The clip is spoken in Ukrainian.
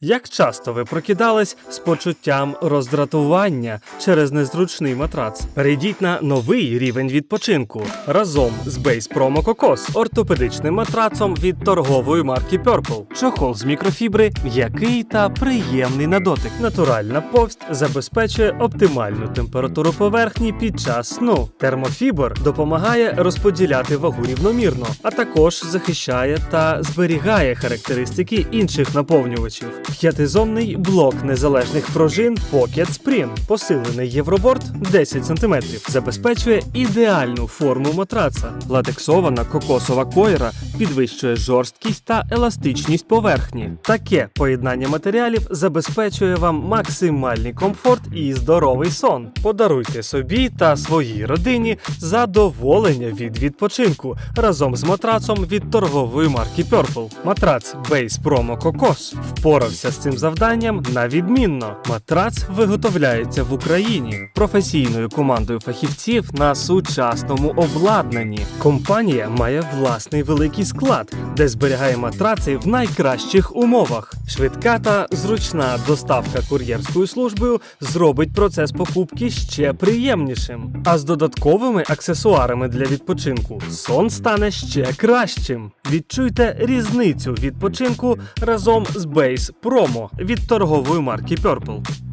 Як часто ви прокидались з почуттям роздратування через незручний матрац? Перейдіть на новий рівень відпочинку разом з Base Promo Cocos, ортопедичним матрацом від торгової марки Purple. Чохол з мікрофібри, м'який та приємний на дотик. Натуральна повсть забезпечує оптимальну температуру поверхні під час сну. Термофібр допомагає розподіляти вагу рівномірно, а також захищає та зберігає характеристики інших наповнювачів. П'ятизонний блок незалежних пружин Pocket Spring, посилений євроборд 10 см, забезпечує ідеальну форму матраца. Латексована кокосова койра підвищує жорсткість та еластичність поверхні. Таке поєднання матеріалів забезпечує вам максимальний комфорт і здоровий сон. Подаруйте собі та своїй родині задоволення від відпочинку разом з матрацом від торгової марки Purple. Матрац Base Promo Cocos впорався з цим завданням на відмінно. Матрац виготовляється в Україні професійною командою фахівців на сучасному обладнанні. Компанія має власний великий склад, де зберігає матраци в найкращих умовах. Швидка та зручна доставка кур'єрською службою зробить процес покупки ще приємнішим. А з додатковими аксесуарами для відпочинку сон стане ще кращим. Відчуйте різницю відпочинку разом з Base Promo від торгової марки Purple.